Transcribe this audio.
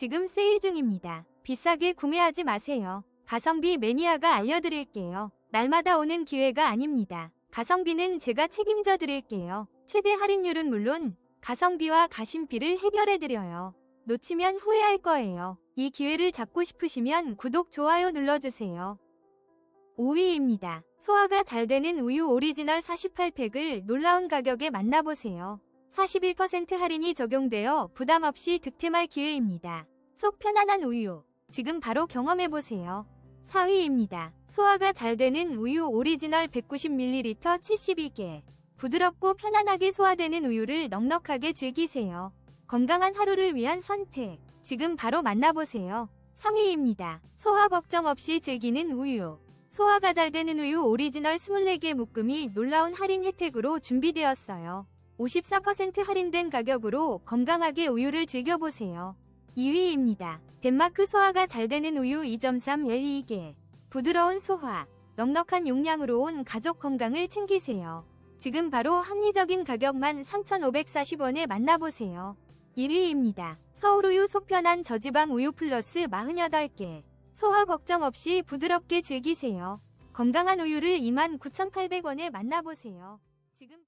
지금 세일 중입니다. 비싸게 구매하지 마세요. 가성비 매니아가 알려드릴게요. 날마다 오는 기회가 아닙니다. 가성비는 제가 책임져 드릴게요. 최대 할인율은 물론 가성비와 가심비를 해결해드려요. 놓치면 후회할 거예요. 이 기회를 잡고 싶으시면 구독, 좋아요 눌러주세요. 5위입니다. 소화가 잘 되는 우유 오리지널 48팩을 놀라운 가격에 만나보세요. 41% 할인이 적용되어 부담 없이 득템할 기회입니다. 속 편안한 우유. 지금 바로 경험해보세요. 4위입니다. 소화가 잘 되는 우유 오리지널 190ml 72개. 부드럽고 편안하게 소화되는 우유를 넉넉하게 즐기세요. 건강한 하루를 위한 선택. 지금 바로 만나보세요. 3위입니다. 소화 걱정 없이 즐기는 우유. 소화가 잘 되는 우유 오리지널 24개 묶음이 놀라운 할인 혜택으로 준비되었어요. 54% 할인된 가격으로 건강하게 우유를 즐겨보세요. 2위입니다. 덴마크 소화가 잘 되는 우유 2.3 12개. 부드러운 소화, 넉넉한 용량으로 온 가족 건강을 챙기세요. 지금 바로 합리적인 가격만 3,540원에 만나보세요. 1위입니다. 서울우유 속편한 저지방 우유 플러스 48개. 소화 걱정 없이 부드럽게 즐기세요. 건강한 우유를 29,800원에 만나보세요. 지금